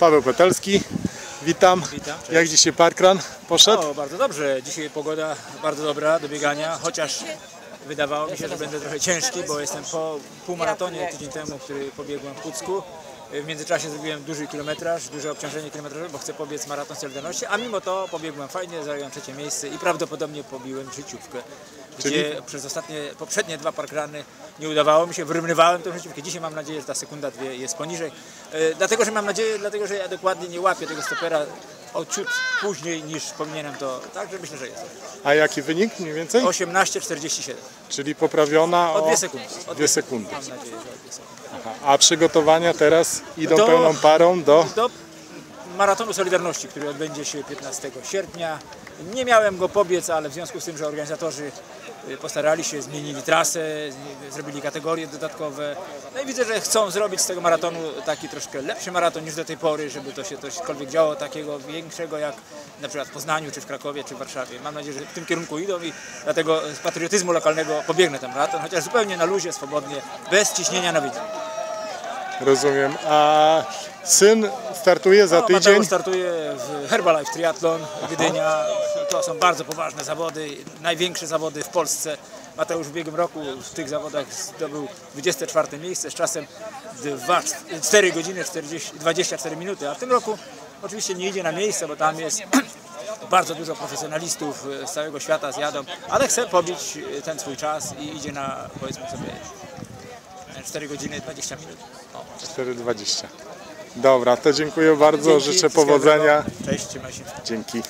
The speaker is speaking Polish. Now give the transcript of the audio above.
Paweł Petelski, witam. Witam. Jak dzisiaj parkrun poszedł? O, bardzo dobrze. Dzisiaj pogoda bardzo dobra do biegania, chociaż wydawało mi się, że będę trochę ciężki, bo jestem po półmaratonie tydzień temu, który pobiegłem w Pucku. W międzyczasie zrobiłem duży kilometraż, duże obciążenie kilometrażowe, bo chcę pobiec maraton Solidarności, a mimo to pobiegłem fajnie, zająłem trzecie miejsce i prawdopodobnie pobiłem życiówkę, gdzie przez ostatnie, poprzednie dwa parkrany nie udawało mi się, wyrównywałem tę życiówkę. Dzisiaj mam nadzieję, że ta sekunda, dwie jest poniżej. E, dlatego, że mam nadzieję, dlatego, że ja dokładnie nie łapię tego stopera o ciut później niż powinienem to, także myślę, że jest. A jaki wynik mniej więcej? 18,47. Czyli poprawiona O o dwie sekundy. O dwie sekundy. Mam nadzieję, że o dwie sekundy. Aha. A przygotowania teraz idą Do- pełną parą do... Do Maratonu Solidarności, który odbędzie się 15 sierpnia. Nie miałem go pobiec, ale w związku z tym, że organizatorzy y, postarali się, zmienili trasę, zrobili kategorie dodatkowe. No i widzę, że chcą zrobić z tego maratonu taki troszkę lepszy maraton niż do tej pory, żeby to się cośkolwiek działo takiego większego jak na przykład w Poznaniu, czy w Krakowie, czy w Warszawie. Mam nadzieję, że w tym kierunku idą i dlatego z patriotyzmu lokalnego pobiegnę ten maraton, chociaż zupełnie na luzie, swobodnie, bez ciśnienia na widok. Rozumiem. A syn startuje za No, tydzień. Mateusz startuje w Herbalife Triathlon Gdynia. To są bardzo poważne zawody, największe zawody w Polsce. Mateusz w ubiegłym roku w tych zawodach zdobył 24 miejsce z czasem 2, 4 godziny 40, 24 minuty, a w tym roku oczywiście nie idzie na miejsce, bo tam jest bardzo dużo profesjonalistów z całego świata zjadą, ale chce pobić ten swój czas i idzie na powiedzmy sobie 4 godziny 20 minut. O. 4,20. Dobra, to dziękuję bardzo. Dzięki, Życzę powodzenia. Cześć, trzymaj się. Dzięki.